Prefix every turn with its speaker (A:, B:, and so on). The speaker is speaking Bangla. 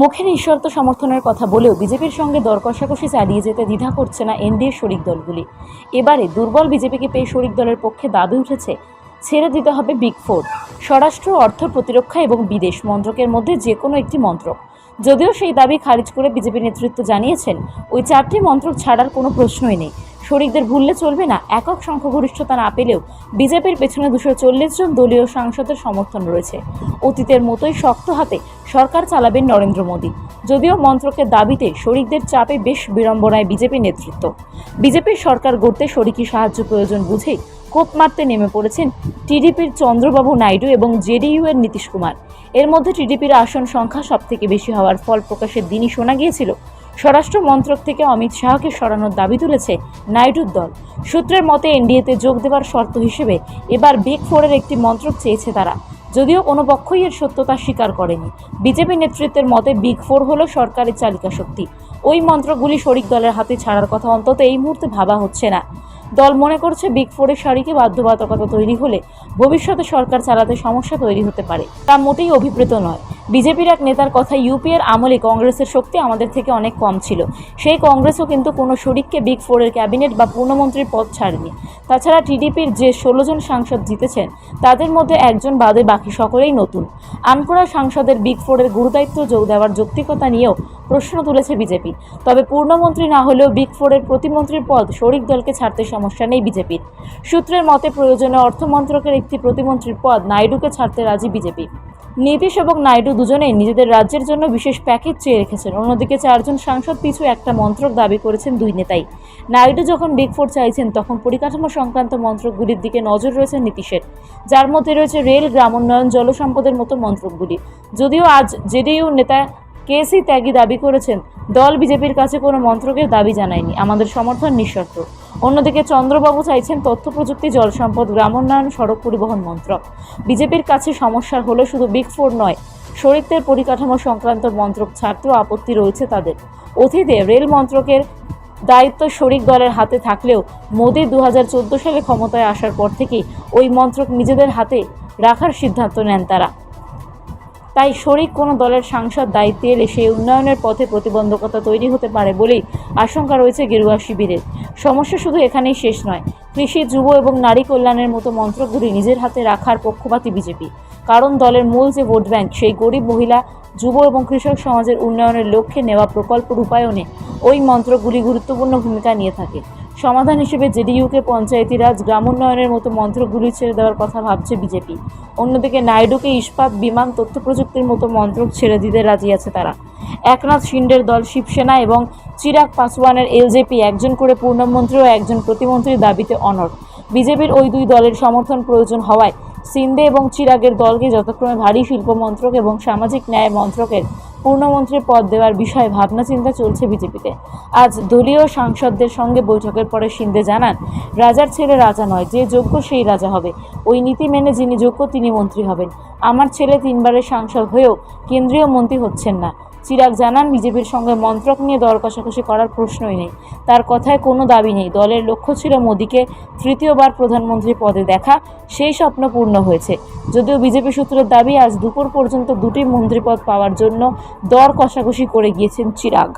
A: মুখে নিঃশর্ত সমর্থনের কথা বলেও বিজেপির সঙ্গে দর কষাকষি চালিয়ে যেতে দ্বিধা করছে না এনডিএ শরিক দলগুলি। এবারে দুর্বল বিজেপিকে পেয়ে শরিক দলের পক্ষে দাবি উঠেছে, ছেড়ে দিতে হবে বিগ ফোর, স্বরাষ্ট্র, অর্থ প্রতিরক্ষা এবং বিদেশ মন্ত্রকের মধ্যে যে কোনো একটি মন্ত্রক। যদিও সেই দাবি খারিজ করে বিজেপি নেতৃত্ব জানিয়েছেন, ওই চারটি মন্ত্রক ছাড়ার কোনো প্রশ্নই নেই। শরিকদের ভুললে চলবে না। একক সংখ্যাগরিষ্ঠতা না পেলেও বিজেপির পেছনে দুশো চল্লিশ জন দলীয় সাংসদের সমর্থন রয়েছে। অতীতের মতোই শক্ত হাতে সরকার চালাবেন নরেন্দ্র মোদী। যদিও মন্ত্রকের দাবিতে শরিকদের চাপে বেশ বিড়ম্বনায় বিজেপি নেতৃত্ব। বিজেপির সরকার গড়তে শরিকি সাহায্য প্রয়োজন বুঝেই কোপ মারতে নেমে পড়েছেন টিডিপির চন্দ্রবাবু নাইডু এবং জেডিইউ এর নীতিশ কুমার। এর মধ্যে টিডিপির আসন সংখ্যা সবথেকে বেশি হওয়ার ফল প্রকাশের দিনই শোনা গিয়েছিল। স্বরাষ্ট্র মন্ত্রক থেকে অমিত শাহকে সরানোর দাবি তুলেছে নাইডুর দল। সূত্রের মতে, এনডিএতে যোগ দেওয়ার শর্ত হিসেবে এবার বিগ ফোরের একটি মন্ত্রক চেয়েছে তারা। যদিও কোনো পক্ষই এর সত্যতা স্বীকার করেনি। বিজেপি নেতৃত্বের মতে, বিগ ফোর হলো সরকারের চালিকা শক্তি। ওই মন্ত্রকগুলি শরিক দলের হাতে ছাড়ার কথা অন্তত এই মুহূর্তে ভাবা হচ্ছে না। দল মনে করছে বিগ ফোরের সারিকে বাধ্যবাধকতা তৈরি হলে ভবিষ্যতে সরকার চালাতে সমস্যা তৈরি হতে পারে। তা মোটেই অভিপ্রেত নয়। বিজেপির এক নেতার কথা ইউপিএর আমলে কংগ্রেসের শক্তি আমাদের থেকে অনেক কম ছিল। সেই কংগ্রেসও কিন্তু কোনো শরিককে বিগ ফোরের ক্যাবিনেট বা পূর্ণমন্ত্রীর পদ ছাড়েনি। তাছাড়া টিডিপির যে ষোলো জন সাংসদ জিতেছেন, তাদের মধ্যে একজন বাদে বাকি সকলেই নতুন। আনকোড়া সাংসদের বিগ ফোরের গুরুদায়িত্ব যোগ দেওয়ার যৌক্তিকতা নিয়েও প্রশ্ন তুলেছে বিজেপি। তবে পূর্ণমন্ত্রী না হলেও বিগ ফোরের প্রতিমন্ত্রীর পদ শরিক দলকে ছাড়তে সমস্যা নেই বিজেপির। সূত্রের মতে প্রয়োজনে অর্থমন্ত্রকের একটি প্রতিমন্ত্রীর পদ নাইডুকে ছাড়তে রাজি বিজেপি। নীতিশ এবং নাইডু দুজনেই নিজেদের রাজ্যের জন্য বিশেষ প্যাকেজ চেয়ে রেখেছেন। অন্যদিকে চারজন সাংসদ পিছু একটা মন্ত্রক দাবি করেছেন দুই নেতাই। নাইডু যখন বিগ ফোর চাইছেন, তখন পরিকাঠামো সংক্রান্ত মন্ত্রকগুলির দিকে নজর রয়েছে নীতিশের যার মধ্যে রয়েছে রেল, গ্রামোন্নয়ন, জলসম্পদের মতো মন্ত্রকগুলি। যদিও আজ জেডিইউ নেতা কেসি ত্যাগী দাবি করেছেন, দল বিজেপির কাছে কোনো মন্ত্রকের দাবি জানায়নি। আমাদের সমর্থন নিঃশর্ত। অন্যদিকে চন্দ্রবাবু চাইছেন তথ্য প্রযুক্তি জলসম্পদ গ্রামোন্নয়ন, সড়ক পরিবহন মন্ত্রক। বিজেপির কাছে সমস্যা হলো শুধু বিগ ফোর নয় শরিকদের পরিকাঠামো সংক্রান্ত মন্ত্রক ছাড়তেও আপত্তি রয়েছে তাদের। অতীতে রেল মন্ত্রকের দায়িত্ব শরিক দলের হাতে থাকলেও মোদী দু হাজার চোদ্দ সালে ক্ষমতায় আসার পর থেকেই ওই মন্ত্রক নিজেদের হাতে রাখার সিদ্ধান্ত নেন তারা। তাই শরিক কোনো দলের সাংসদ দায়িত্বে এলে সেই উন্নয়নের পথে প্রতিবন্ধকতা তৈরি হতে পারে বলেই আশঙ্কা রয়েছে গেরুয়া শিবিরের। সমস্যা শুধু এখানেই শেষ নয়, কৃষি, যুব এবং নারী কল্যাণের মতো মন্ত্রগুলি নিজের হাতে রাখার পক্ষপাতী বিজেপি। কারণ দলের মূল যে ভোট ব্যাংক, সেই গরিব মহিলা, যুব এবং কৃষক সমাজের উন্নয়নের লক্ষ্যে নেওয়া প্রকল্প রূপায়ণে ওই মন্ত্রগুলি গুরুত্বপূর্ণ ভূমিকা নিয়ে থাকে। সমাধান হিসেবে জেডিইউকে পঞ্চায়েতি রাজ, গ্রামোন্নয়নের মতো মন্ত্রগুলি ছেড়ে দেওয়ার কথা ভাবছে বিজেপি। অন্যদিকে নাইডুকে ইস্পাত, বিমান, তথ্য প্রযুক্তির মতো মন্ত্রক ছেড়ে দিতে রাজি আছে তারা। একনাথ শিন্ডের দল শিবসেনা এবং চিরাগ পাসওয়ানের এলজেপি একজন করে পূর্ণমন্ত্রী ও একজন প্রতিমন্ত্রীর দাবিতে অনড়। বিজেপির ওই দুই দলের সমর্থন প্রয়োজন হওয়ায় সিন্দে এবং চিরাগের দলকে যথাক্রমে ভারী শিল্প মন্ত্রক এবং সামাজিক ন্যায় মন্ত্রকের পূর্ণমন্ত্রীর পদ দেওয়ার বিষয়ে ভাবনা চিন্তা চলছে বিজেপিতে। আজ দলীয় সাংসদদের সঙ্গে বৈঠকের পরে সিন্দে জানান, রাজার ছেলে রাজা নয়, যে যোগ্য সেই রাজা হবে। ওই নীতি মেনে যিনি যোগ্য, তিনি মন্ত্রী হবেন। আমার ছেলে তিনবারের সাংসদ হয়েও কেন্দ্রীয় মন্ত্রী হচ্ছেন না। চিরাগ জানান, বিজেপির সঙ্গে মন্ত্রক নিয়ে দর কষাকষি করার প্রশ্নই নেই। তার কথায় কোনো দাবি নেই। দলের লক্ষ্য ছিল মোদীকে তৃতীয়বার প্রধানমন্ত্রী পদে দেখা। সেই স্বপ্ন পূর্ণ হয়েছে। যদিও বিজেপি সূত্রের দাবি, আজ দুপুর পর্যন্ত দুটি মন্ত্রীপদ পাওয়ার জন্য দর কষাকষি করে গিয়েছেন চিরাগ।